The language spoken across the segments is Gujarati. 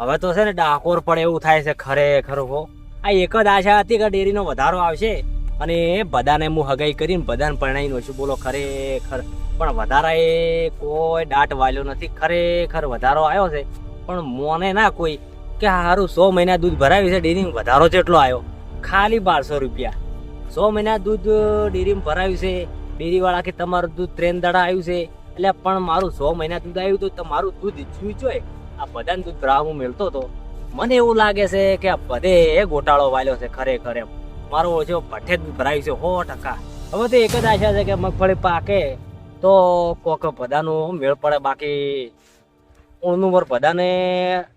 હવે તો છે ને ડાકોર પડે એવું થાય છે ખરેખર હો આ એક જ આશા હતી કે ડેરીનો વધારો આવશે અને બધાને હું હગાઈ કરીને બધાને પરણાવીને છું બોલો ખરેખર પણ વધારા એ કોઈ દાટ વાલ્યો નથી. ખરેખર વધારો આવ્યો છે. પણ મોને ના કોઈ કે હારું સો મહિના દૂધ ભરાવી છે ડેરીમાં વધારો જેટલો આવ્યો. ખાલી બારસો રૂપિયા. સો મહિના દૂધ ડેરીમાં ભરાવ્યું છે. ડેરીવાળા કે તમારું દૂધ ત્રેન દાડા આવ્યું છે. એટલે પણ મારું સો મહિના દૂધ આવ્યું તો તમારું દૂધ ચૂચોય આ બધાને દૂધ ભરાવા હું મેળતો હતો. મને એવું લાગે છે કે આ બધે ગોટાળો વાલ્યો છે ખરેખર એમ. મારો ઓછો ભઠ્ઠે દૂધ ભરાયું છે સો ટકા. હવે તો એક જ આશા છે કે મગફળી પાકે તો કોક બધાનું મેળ પડે. બાકી ઊણનું પર બધાને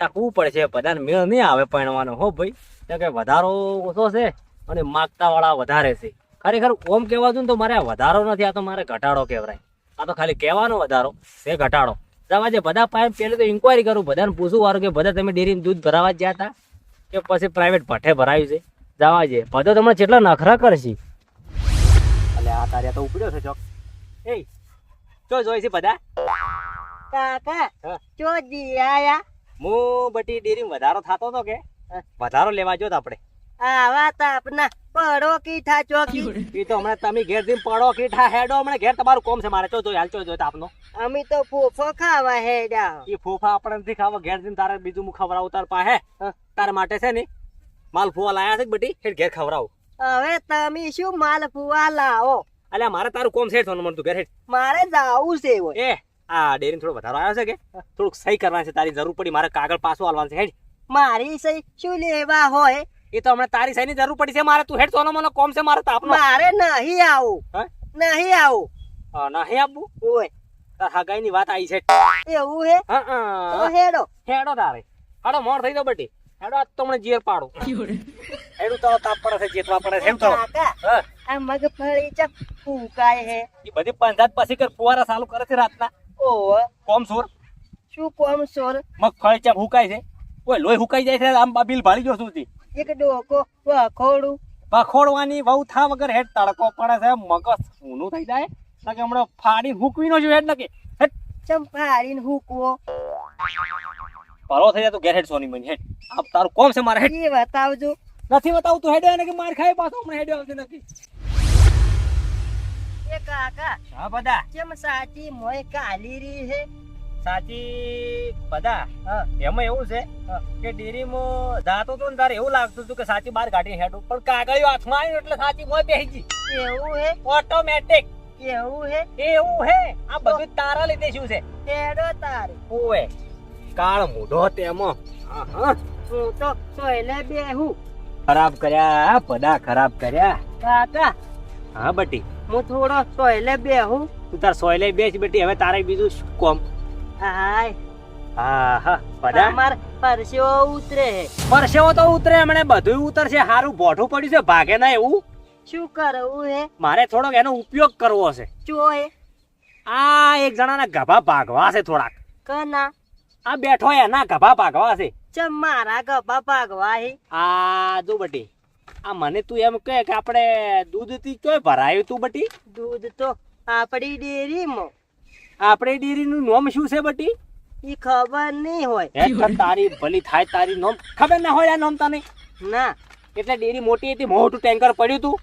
ટકવું પડે છે બધાને મેળ નહીં આવે પરણવાનો. હો ભાઈ કે વધારો ઓછો છે અને માગતાવાળા વધારે છે. ખરેખર ઓમ કહેવા દઉં ને તો મારે આ વધારો નથી. આ તો મારે ઘટાડો કહેવાય. આ તો ખાલી કહેવાનો વધારો. છે ઘટાડો. જવા જે બધા પાસે પહેલે તો ઇન્કવાયરી કરું. બધાને પૂછું વારું કે બધા તમે ડેરીમાં દૂધ ભરાવા જ ગયા હતા કે પછી પ્રાઇવેટ ભઠ્ઠે ભરાયું છે. જવા જે બધો તમને કેટલા નખરા કરશે? એટલે આ તારે તો ઉપડ્યો છે ચોક. એ ચો જોઈ છે બધા? કાકા. ચો જી આયા? હું બટી ડેરીમાં વધારો થતો તો કે વધારો લેવા જો આપણે. આવા તાપના પડો કીઠા ચોકી. એ તો હમણાં તમે ઘેરથી પડો કે હેડો. હમણાં ઘેર તમારું કોમ છે મારે. ચોજો હાલ ચોજો આપનો. અમે તો ફોફો ખાવા હેડા એ ફોફા આપણે નથી ખાવા. ઘેર જઈને તારે બીજું હું ખવડાવું તાર પાસે. હે? તારા માટે છે ને માલ ફુવા લાયા છે બટી હેડ ઘેર ખવડાવું. હવે તમે શું માલ ફુવા લાવો? અલ્યા મારે તારું કોમ છે સોનું મળતું ઘેર હેડ. મારે જાવું છે એ આ ડેરી થોડો વધારો આવ્યો છે કે? થોડુંક સહી કરવાનું છે. તારી જરૂર પડી મારે કાગળ પાછું હાલવાનું છે. હેડ. મારી સહી શું લેવા હોય? એ તો હમણાં તારી સહીની જરૂર પડી છે મારે તું હેડ સોનો મને કોમ છે મારે તાપનો મારે નહીં આવું. હે? નહીં આવું. હા, નહીં આપવું ઓય. તાર હગાઈની વાત આવી છે. એવું હે? હા તો હેડો. હેડો તારે. હેડો મોર થઈ દો બટી. હેડો આજ તો મને જીર પાડો. હેડું. તો તાપ પડે છે જીતવા પડે છે એમ તો. હા. આ મગફળી ચપ ફૂકાય હે. એ બધી પંજાત પછી કર ફુવારા ચાલુ કરે છે રાતના. ઓ કોમ સોર? શું કોમ સોર? મગફળી ચા હુકાય છે. ઓય લોહી હુકાઈ જાય છે આમ બિલ ભાળી ગયો સુધી. એક ડોકો વખોડું પખોડવાની બહુ થા વગર હેડ તડકો પડે છે. મગજ ઊનું થઈ જાય. લાગે હમણાં ફાડી હુકવી નો હેડ નકે. હેડ. ચંપાડીને હુકવો? પરો થઈ જાય તો. ઘેર હેડ સોની મની હેડ. આપ તારું કોમ છે મારે હેડ. એ બતાવજો. નથી બતાવું તું હેડ એને કે માર ખાય પાછો. હમણાં હેડ આવશે નથી એ કાકા હા બધા. કેમ સાચી મોય કાલી રી હે સાચી બધા. એમાં એવું છે કે ડેરીમાં જાતો તો ને તારે એવું લાગતું હતું કે સાચી બહાર કાઢી હેડું પણ કાગળિયો હાથમાં આવ્યું એટલે સાચી મોય બેસી ગઈ. એવું હે? ઓટોમેટિક એવું હે? એવું હે? આ બધું તારા લીધે શું છે? હેડો તારે. ઓએ કાળ મોઢો તેમાં હા, તો સોયલે બેહું. ખરાબ કર્યા પદા ખરાબ કર્યા. કાકા. હા બટી. હું થોડો સોયલે બેહું. તું તાર સોયલે બેસ બેટી. હવે તારે બીજું કોમ? હાય હા હા પરસ્યો ઉતરે. પરસેવો તો ઉતરે હમણે બધું ઉતરશે. હારું બોઠું પડ્યું છે ભાગે ના એવું? શું કરવું હે? મારે થોડોક એનો ઉપયોગ કરવો છે. ચો હે. આ એક જણાના ગભા ભાગવા છે થોડાક. કના? આ બેઠો એના ગભા ભાગવા છે. ચમ મારા ગભા ભાગવા હે? આ જો બટી આ મને તું એમ કહે કે આપણે દૂધથી ક્યાં ભરાયું તું બટી? દૂધ તો આપડી ડેરીમાં. આપણે ડેરીનું નામ શું છે બટી? ઈ ખબર નહીં હોય. તારી ભલી થાય તારી નોમ ખબર ના હોય આ નોમ તને? ના. એટલે ડેરી મોટી હતી મોટું ટેન્કર પડ્યું તું.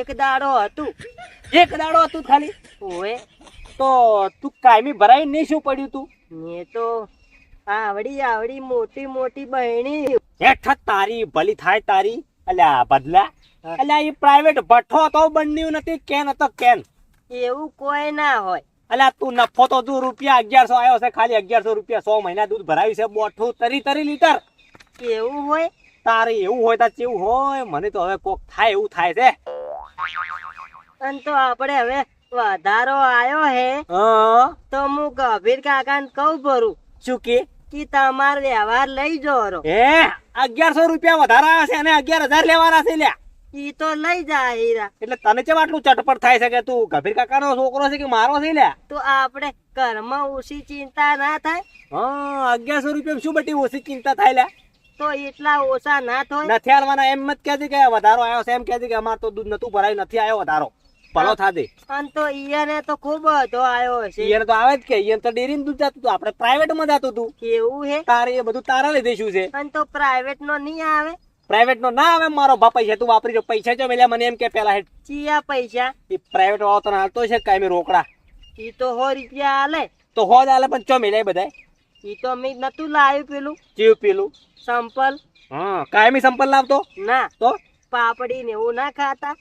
એક દાડો હતું. એક દાડો હતું ખાલી. ઓએ તો તું કાયમી ભરાઈ નહીં શું પડ્યું તું? મેં તો આવડી આવડી મોટી મોટી બહેણી. હેઠ તારી ભલી થાય તારી. અલ્યા બદલા. અલ્યા એ પ્રાઇવેટ ભઠ્ઠો તો બન્યું નથી કેન હતો કેન. એવું કોઈ ના હોય. અલ્યા તું નફો તો તું રૂપિયા અગિયારસો આવ્યો છે ખાલી અગિયારસો રૂપિયા સો મહિના દૂધ ભરાયું છે બોઠું તરી તરી લીટર. એવું હોય? તારે એવું હોય તાર કેવું હોય? મને તો હવે કોક થાય એવું થાય છે. અને તો આપણે હવે વધારો આવ્યો હે હા. તો હું ગભીર કાકાને કહું ભરું શું કે? કે તમાર વ્યવહાર લઈ જો હે? અગિયારસો રૂપિયા વધારા છે અને અગિયાર હજાર લેવાના છે લ્યા. ઈ તો લઈ જાય હીરા. એટલે તને કેમ આટલું ચટપટ થાય છે કે તું ગભીર કાકાનો છોકરો છે કે મારો છે લ્યા? તો આપણે ઘરમાં ઓછી ચિંતા ના થાય? હા અગિયારસો રૂપિયા શું બટી ઓછી ચિંતા થાય લ્યા? તો એટલા ઓછા ના થાય? નથી આવવાના એમ જ કહેતી કે વધારો આવ્યો છે એમ કહેતી કે અમાર તો દૂધ નતું ભરાયું નથી આવ્યો વધારો. પલો થાદે અને તો ઈયને તો ખૂબ તો આવ્યો છે ઈયર તો આવે જ કે ઈયર તો ડેરી દૂધ જતું હતું આપણે પ્રાઇવેટમાં જતું હતું. એવું હે? તારે એ બધું તારા લીધે શું છે? અને તો પ્રાઇવેટ નો નહીં આવે? પ્રાઇવેટ નો ના આવે મારો બા પૈસા તું વાપરી જો પૈસા જો મેલ્યા મને એમ કે પેલા હેઠ. ચિયા પૈસા? એ પ્રાઇવેટ વાળો તને હાલતો છે કાંઈ રોકડા? ઈ તો હો રૂપિયા આલે. તો હો જ હાલે પણ ચો મેલ્યા બધા ઈ તો મેં નતું લાવ્યું પેલું. જીવ પેલું? સંપલ. હા કાયમી સંપલ લાવતો? ના. તો? પાપડી ને એવું ના ખાતા.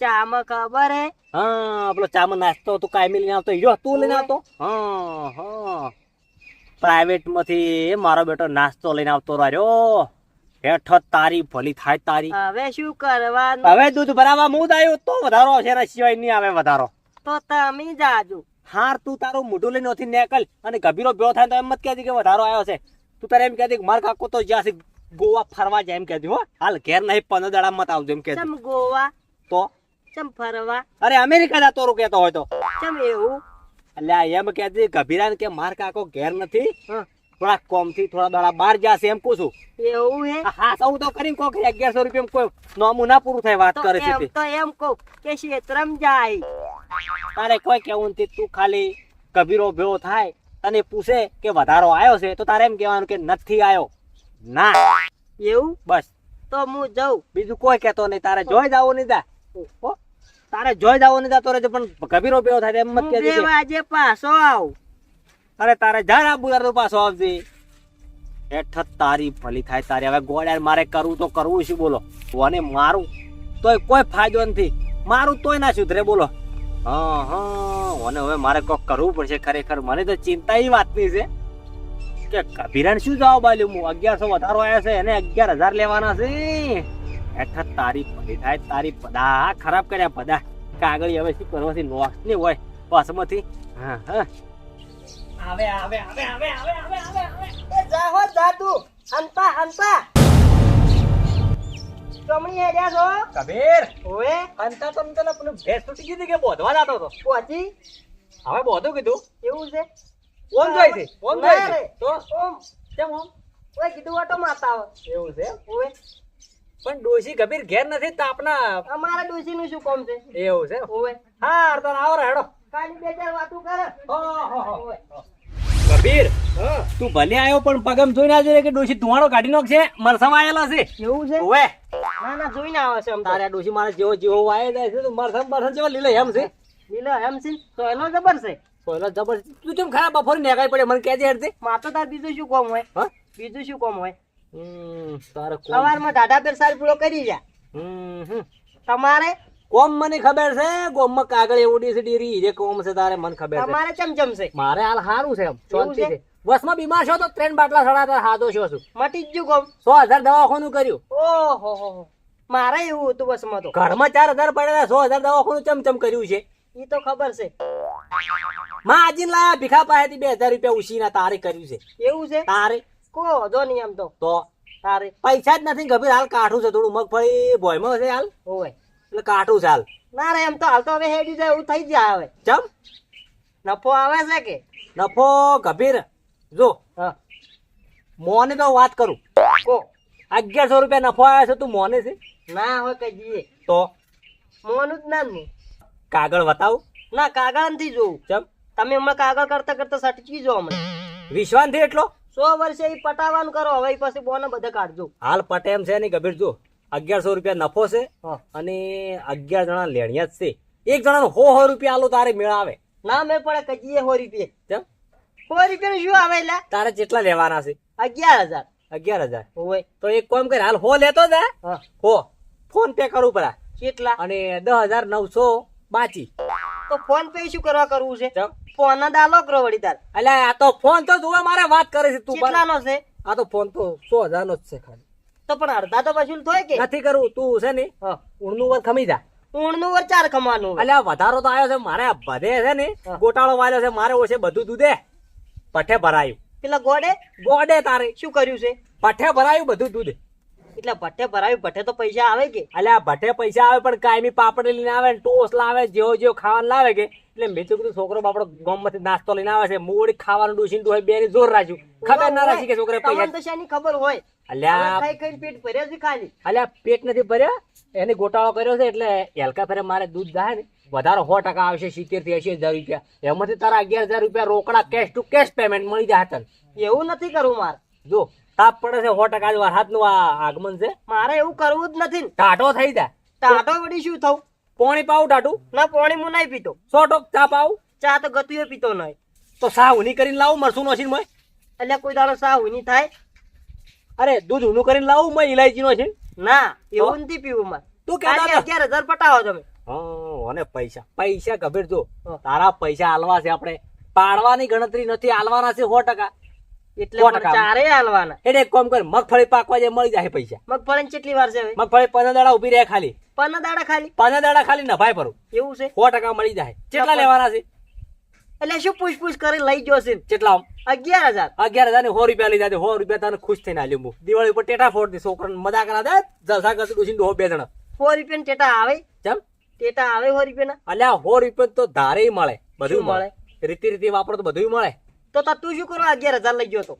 ચામાં ખબર હે? હા પેલો ચામાં નાસ્તો તું કાયમી લઈને આવતો. હીરો તું લઈને આવતો? હા હા. પ્રાઇવેટમાંથી મારો બેટો નાસ્તો લઈને આવતો રહ્યો. હેઠ તારી ભલી થાય તારી. હવે શું કરવાનું? હવે દૂધ ભરાવા હું આવ્યો તો વધારો હશે એના સિવાય નહીં આવે વધારો. તો તમે જાજો. હાર તું તારું મોઢું લઈને ઓથી નીકળ અને ગભીરો ભેળો થાય તો એમ મત કે વધારો આવ્યો છે. તું તારે એમ કહેતી કે માર કાકો તો જ્યાંથી ગોવા ફરવા જાય એમ કહેતી હો. હાલ ઘેર નહીં પંદર દાડા મત આવજો એમ કહેતી ગોવા? તો? ચમ ફરવા? અરે અમેરિકા જતો રહું કહેતો હોય તો. ચમ એવું? એટલે એમ કે ગભીરાને કે માર કાકો ઘેર નથી. થોડા કોમથી થોડા દાડા બહાર જશે એમ પૂછું. એવું હે? હા સૌ તો કરીને કોક અગિયારસો રૂપિયા કોઈ નોમું ના પૂરું થાય વાત કરે છે તો. એમ કહું કે ક્ષેત્રમ જાય. તારે કોઈ કેવું નથી તું ખાલી કબીરો ભેળો થાય તને પૂછે કે વધારો આવ્યો છે તો તારે એમ કહેવાનું કે નથી આવ્યો ના. એવું? બસ. તો હું જઉં. બીજું કોઈ કહેતો નહીં. તારે જોઈ જાવું નહીં જા. હો? તારે જોઈ જાવું નહીં દા તો પણ કબીરો ભેળો થાય એમ મત કહેજે આજે પાછો આવું. અરે તારે જા યાર તો પાછો આવજે. હેઠ તારી ભલી થાય, તારી હવે ગોળ્યાર મારે કરવું તો કરવું શું બોલો. વને મારું? તોય કોઈ ફાયદો નથી. મારું તોય ના સુધરે, બોલો. હા હા અને હવે મારે કોક કરવું પડશે ખરેખર. મને તો ચિંતા એ વાતની છે. કે કભીરાને શું જવાબ આલ્યો હું અગિયારસો વધારો આવ્યા છે, એને અગિયાર હજાર લેવાના છે. હેઠ તારી ભલી થાય, તારી બધા ખરાબ કર્યા બધા કાગળ હવે શું કરવાથી નોખ નહીં હોય, પાસમાંથી. હા હા. આવે આવે આવે આવે આવે આવે આવે આવે. એ જા હો જા તું. હંતા હંતા. ચમણી હેડ્યા છો? કબીર. ઓએ હંતા તો તને પેલું ભેંસ તૂટી ગઈ હતી કે બોધવા જતો હતો પહોંચી હવે બોધું કીધું? એવું છે? ઓમ જાય છે ઓમ જાય છે. તો? ઓમ. કેમ ઓમ? ઓય કીધું ઓટો માતા એવું છે? ઓએ પણ ડોશી કબીર ઘેર નથી તાપના અમારા ડોશી નું શું કામ છે? એવું છે? ઓએ હા તો આવો રે હેડો. ખાલી બે ચાર વાતું કરે. કબીર તું ભલે આવ્યો પણ પગમ જોઈને આવજો કે ડોશી ધુવાડો કાઢી નાખશે મરસામાં આવેલા છે. એવું છે? ઓએ ના ના જોઈને આવે છે આમ તારે ડોશી મારે જેવો જેવો વાય જાય છે તો મરસમ મરસમ જેવા લીલો એમ છે? લીલો એમ છે? તો એનો જબર છે? સોયલો જબર તું કેમ ખરાબ બફોરી નેગાઈ પડે? મને કહેજે હેડજે. માર તો તાર બીજું શું કોમ હોય? હા? બીજું શું કોમ હોય? હમ તારે સવારમાં દાદા પેર સાર પૂરો કરી જા. હમ હમ. તમારે કોમ મને ખબર છે? કોમમાં કાગળ એવું ડીસી ડીરી. જે કોમ છે તારે મને ખબર છે. તમારે ચમચમ છે મારે હાલ સારું છે શાંતિ છે? વસમાં બીમાર છો તો ત્રણ બાટલા સડાતા હાથો છો છું મટી જ ગયું સો હજાર દવાખાનું કર્યું. ઓહો હો. મારે એવું હતું બસમાં તો. ઘરમાં ચાર હજાર પડેલા સો હજાર દવાખાનું ચમચમ કર્યું છે. ઈ તો ખબર છે. માં આજીને લાયા ભીખા પાસેથી બે હજાર રૂપિયા ઉછીના તારે કર્યું છે. એવું છે? તારે. કો વધો નહીં એમ તો. તો? તારે. પૈસા જ નથી ગભીર. હાલ કાઠું છે થોડું. મગફળી ભોયમાં છે હાલ. હોય એટલે કાઠું ચાલ. ના રે એમ તો હાલ તો હવે હેડી જાય એવું થઈ જાય હવે. ચમ? નફો આવે છે કે? નફો ગભીર. જો મોને તો વાત કરું. કો? અગિયારસો રૂપિયા નફો આવ્યો છે તું મોને છે? ના હોય કઈ જઈએ તો? મોનું જ ના જ કાગળ બતાવ? ના કાગળ નથી જોવું ચમ? તમે હમણાં કાગળ કરતા કરતા સટકી જો હમણાં. વિશ્વાનથી એટલો? સો વર્ષે એ પટાવાનું કરો હવે પછી બોને બધે કાઢજો. હાલ પટે એમ છે નહીં ગભીર જો. અગિયારસો રૂપિયા નફો છે અને અગિયાર જણા લેણિયા જ છે. એક જણા હો હો રૂપિયા આલો તારે મેળ આવે ના મેં પડે કજીએ હો રૂપિયા. ચમ હો રૂપિયા શું આવે એટલે તારે કેટલા લેવાના છે? અગિયાર હજાર. અગિયાર હજાર. હોય. તો એક કોમ કર હાલ હો લેતો જા હો? ફોન પે કરું પડે કેટલા? અને દસ હજાર નવસો બાચી. તો ફોન પે શું કરવા કરવું છે? ફોન ના દાલો કરો વળી તાર. એટલે આ તો ફોન તો જોવા મારે વાત કરે છે તું પણ. કેટલાનો છે? આ તો ફોન તો સો હજાર નો જ છે ખાલી. તો પણ અડધા તો વસૂલ થાય કે. નથી કરવું તું છે ને ઊણનું વર ખમી જા. ઊણનું વર ચાર કમાવાનું એટલે વધારો તો આવ્યો છે મારે બધે છે ને ગોટાળો વાળ્યો છે મારે ઓછે બધું દૂધે પઠે ભરાયું. પેલા ગોડે? ગોડે તારે. શું કર્યું છે? પઠે ભરાયું બધું દૂધ એટલે ભઠ્ઠે ભરાયું ભઠ્ઠે તો પૈસા આવે કે? અલ્યા ભઠ્ઠે ભઠે પૈસા આવે પણ કાયમી પાપડ લઈને આવે ટોસ લાવે જેવો જેવો ખાવાનું લાવે કે? એટલે મેં તો કીધું છોકરો બાપડો ગામમાંથી નાસ્તો લઈને આવે છે મોડી ખાવાનું ડૂસીને ડૂહે બે જોર રાખ્યું. ખબર ના રાખી કે છોકરે પૈસા તો શાની ખબર હોય. અલ્યા. હવે ખાઈ પેટ ભર્યો છે ખાલી. અલ્યા પેટ નથી ભર્યા એને ગોટાળો કર્યો છે એટલે હેલકા ફેરે મારે દૂધ જાય ને વધારે સો ટકા આવશે સિત્તેરથી એસી હજાર રૂપિયા. એમાંથી તારા અગિયાર હજાર રૂપિયા રોકડા કેશ ટુ કેશ પેમેન્ટ મળી જાય તને. એવું નથી કરવું મારે. જો તાપ પડે છે સો ટકા જ વરસાદનું આ આગમન છે. મારે એવું કરવું જ નથી ટાટો થઈ જાય. ટાટો વળી શું થવું? પોણી પાવ ટાટુ? ના પોણી હું નહીં પીતો. સો ટોક ચા પાઉ? ચા તો ગતુએ પીતો નહીં. તો સાહ ઉની કરીને લાવું મરસું નોશીન મોય? એટલે કોઈ દાડો સાહ ઉની થાય. અરે દૂધ ઉનું કરીને લાવું મેં ઇલાયચી નો છે ના એવું નથી પીવું મારે. તું કે હતો. અગિયાર હજાર પટાવો તમે. હા અને પૈસા. પૈસા ગભેર જો. તારા પૈસા આલવા છે આપણે. પાડવાની ગણતરી નથી આલવાના છે સો ટકા. એટલે પણ ચારે હાલવાના. એટલે એક કામ કર મગફળી પાકવા જે મળી જાય પૈસા. મગફળી કેટલી વાર છે મગફળી પંદર દાડા ઊભી રહે ખાલી. પંદર દાડા ખાલી? પંદર દાડા ખાલી નભાય પરું. એવું છે? સો ટકા મળી જાય. કેટલા લેવાના છે? એટલે શું પૂછ પૂછ કરી લઈ ગયો છે? કેટલા? અગિયાર હજાર. અગિયાર હજાર ને સો રૂપિયા લઈ જાય સો રૂપિયા તને ખુશ થઈને આલ્યું હું દિવાળી ઉપર ટેટા ફોડ દે છોકરાને મજા કરા દે જલસા કરશે ડૂસી ડોહો બે જણા. સો રૂપિયા ટેટા આવે? ચમ? ટેટા આવે સો રૂપિયા અલ્યા સો રૂપિયા તો ધારે મળે. બધું મળે? મળે. રીતિ રીતિ વાપરો તો બધું મળે. તો તા તું શું કરો? અગિયાર હજાર લઈ ગયો તો.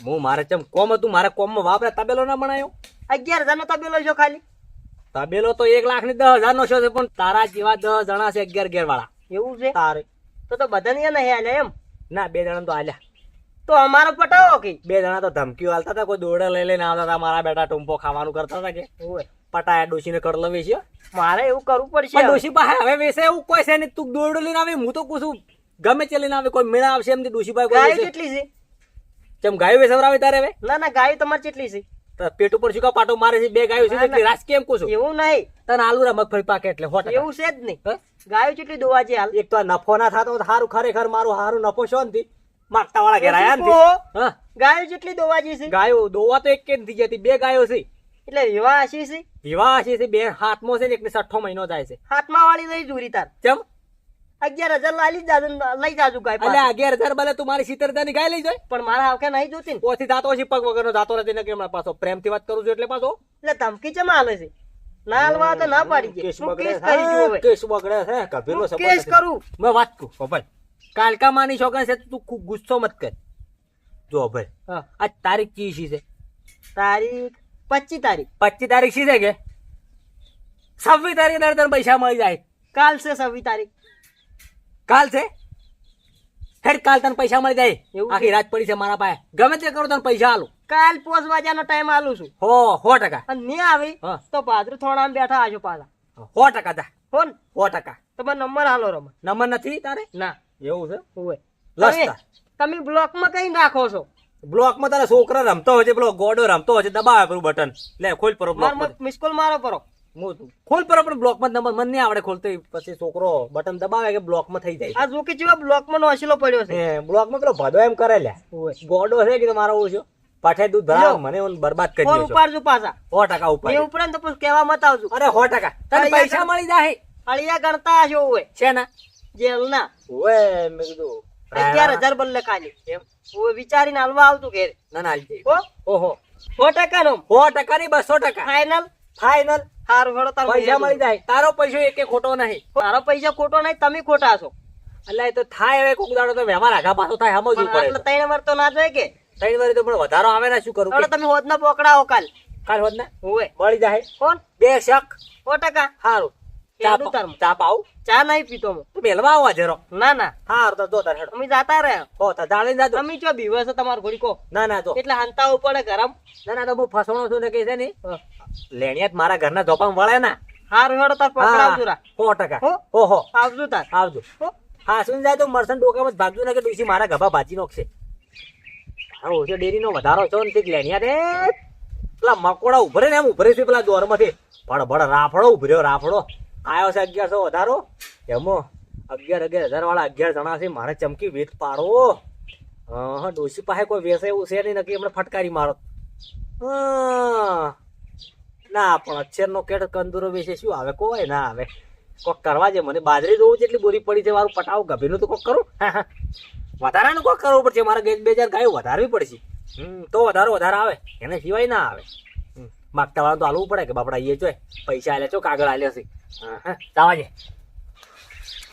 હું? મારે ચમ કોમ હતું? મારે કોમમાં વાપરે તબેલો ના બનાવ્યો અગિયાર હજાર નો તબેલો છો ખાલી. તબેલો તો એક લાખની દસ હજાર નો છે પણ તારા જેવા દસ જણા છે અગિયાર અગિયાર વાળા એવું છે? તારે. તો તો બધાને નહીં આલ્યા એમ. ના બે જણા તો આલ્યા તો અમારો પટાવો કે? બે જણા તો ધમકીઓ હાલતા હતા કોઈ દોડે લઈ લઈને આવતા હતા મારા બેટા ટૂંપો ખાવાનું કરતા હતા કે. પટાયા ડોશીને કડલો છે મારે એવું કરવું પડશે. ડોશી પાસે હવે વેસે એવું કોઈ છે નહીં તું દોડ લઈને આવે હું તો કુછું ગમે તે લઈને આવે કોઈ મેળા આવશે એમથી ડોશી પાસે કોઈ ગાયો. કેટલી છે? ચમ ગાયો વેસવરાવે તારે હવે? ના ના ગાયો તમારે કેટલી છે? પેટ ઉપર શું પાટો મારે છે બે ગાયો છે એટલે રાસ કેમ કુછું? એવું નહીં. તને આલુરા મગફળી પાકે એટલે હોટ એવું છે જ નહીં. ગાયો કેટલી દોવા છે હાલ? એક તો નફો ના થાતો હારું ખરેખર મારું હારું નફો છો ને મારતા વાળા ઘેર આયા ને હા? ગાયો જેટલી દોવા છે ગાયો દોવા તો એક કે નથી જતી બે ગાયો છે. એટલે વિવાહ આશી છે? વિવાહ છે બે હાથમાં છે ને એકને છઠ્ઠો મહિનો થાય છે. હાથમાં વાળી રહી જુરી તાર. ચમ અગિયાર હજાર લાલી જાજુ લઈ જાજુ ગાય એટલે અગિયાર હજાર ભલે તું મારી સિત્તેર હજારની ગાય લઈ જાય. પણ મારા આવકે નહીં જોતી ને? ઓથી જાતો હશે પગ વગરનો જાતો નથી ને કે હમણાં પાછો પ્રેમથી વાત કરું છું એટલે પાછો. એટલે ધમકી ચમ આલે છે? ના હલવા તો ના પાડી કેસ બગડે કેસ બગડે હે કભીરનો હું કેસ કરું? મે વાત કરું ભાઈ કાલકા માની છોકરા છે તું ખૂબ ગુસ્સો મત કર. જો ભાઈ હા. આજ તારીખ કી છે? તારીખ પચીસ તારીખ. પચીસ તારીખ શી છે કે? છવ્વીસ તારીખ તારે તને પૈસા મળી જાય. કાલ છે છવ્વીસ તારીખ. કાલ છે? હેડ કાલ તને પૈસા મળી જાય. એવું આખી રાત પડી છે મારા પાસે. ગમે તે કરો તને પૈસા આલું. કાલ પાંચ વાગ્યાનો ટાઈમ આલું છું. હો સો ટકા. અને નહીં આવી હા. તો પાદરું થોડા બેઠા આજો પાછા. સો ટકા તા. હો ને. સો ટકા. તમારો નંબર હાલો રમ. નંબર નથી તારે? ના. એવું છે? હોય. લસતા. તમે બ્લોકમાં કઈ નાખો છો? બ્લોકમાં તારા છોકરા રમતો હોય છે પેલો ગોડો રમતો હોય છે દબાવે પેલું બટન. લે ખોલ પરો બ્લોકમાં મિસ કોલ મારો પરો. હું ખોલ પરો પણ બ્લોકમાં નંબર મને નહીં આવડે ખોલતો પછી છોકરો બટન દબાવે કે બ્લોકમાં થઈ જાય આ જોકે જેવા બ્લોકમાં નોશીલો પડ્યો છે. એ બ્લોકમાં પેલો ભદો એમ કરે લે ગોડો છે કે મારો ઓછો? પાઠે દૂધ ભરાવ મને ઓન બરબાદ કરી ફોન દો છો ઉપાડજો પાછા. સો ટકા ઉપર એ ઉપરાંત તો કહેવા મત આવજો. અરે 100 ટકા. તને પૈસા મળી જાય. અળિયા ગણતા હશો ઓય. છે ના જેલ ના ઓય મેં કીધું અગિયાર હજાર બલ્લે કાલી એમ. ઓય વિચારીને હાલવા આવતું ઘેર. ના ના હાલજે. હો? ઓહો. 100 ટકા નો 100 ટકા ની બસો ટકા. ફાઈનલ ફાઈનલ સારું હેડો તાર પૈસા મળી. જાય. તારો પૈસો એક ખોટો નહીં. મારો પૈસા ખોટો નહીં તમે ખોટા છો. એટલે એ તો થાય હવે કોક દાડો તો વ્યવહાર આઘા પાછો થાય સમજવું આટલે ત્રણ વાર તો ના જાય કે? ત્રણ વારી તો પણ વધારો આવે ને શું કરું તમે હોદના પકડાવો કાલ. કાલ હોત ને હોય મળી જાય. કોણ? બે શક. સો ટકા. સારું ચા હેડું ચા પાવ ચા નહીં પીતો હું. તું મેલવા આવા જરો ના ના. હારું તો જો તાર હેડો. અમે જાતા રહ્યા. હો તો જાણી જાજો. તમે ચો બીવે છે તમારો ઘોડી કો ના ના જો. એટલે હંતાવું પડે ગરમ? ના ના તો હું ફસણો છું ને કે છે ને? લેણિયાત મારા ઘરના ધોપામાં વળે ને. હારું હેડો તાર પકડાવજો રા. હો? હો? હો આવજો તાર. આવજો. હા? શું જાય તો મરસન ડોકામાં ભાગજો ને કે ડોસી મારા ગભા ભાજી નોખશે. મારો ઓછો ડેરીનો વધારો છો ને લેણિયા રે. પેલા મકોડા ઉભરે ને એમ ઉભરે છે પેલા દોરમાંથી. ભડ ભડ રાફડો ઉભર્યો રાફડો. આયો છે અગિયારસો વધારો? એમો અગિયાર અગિયાર હજાર વાળા અગિયાર જણા છે, મારે ચમકી વેત પાડવો હા ડોસી પાસે કોઈ વેસે એવું છે નહીં, નક્કી એમણે ફટકારી મારો. ના, પણ અક્ષરનો કેટ કંદુરો વેચે શું આવે? કોઈ ના આવે. કોક કરવા છે મને બાજરી જોવું છે એટલી બોરી પડી છે, મારું પટાવું ગભીનું તો કોક કરું. વધારાનું કોક કરવું પડશે, મારે બે બે હજાર ગાયો વધારવી પડશે. હમ, તો વધારો વધારે આવે. એને સિવાય ના આવે. માગતા વાળા તો હાલવું પડે કે બાપડા એ જોય પૈસા આલે છો, કાગળ આલ્યા છે. હા, હા, જવા દે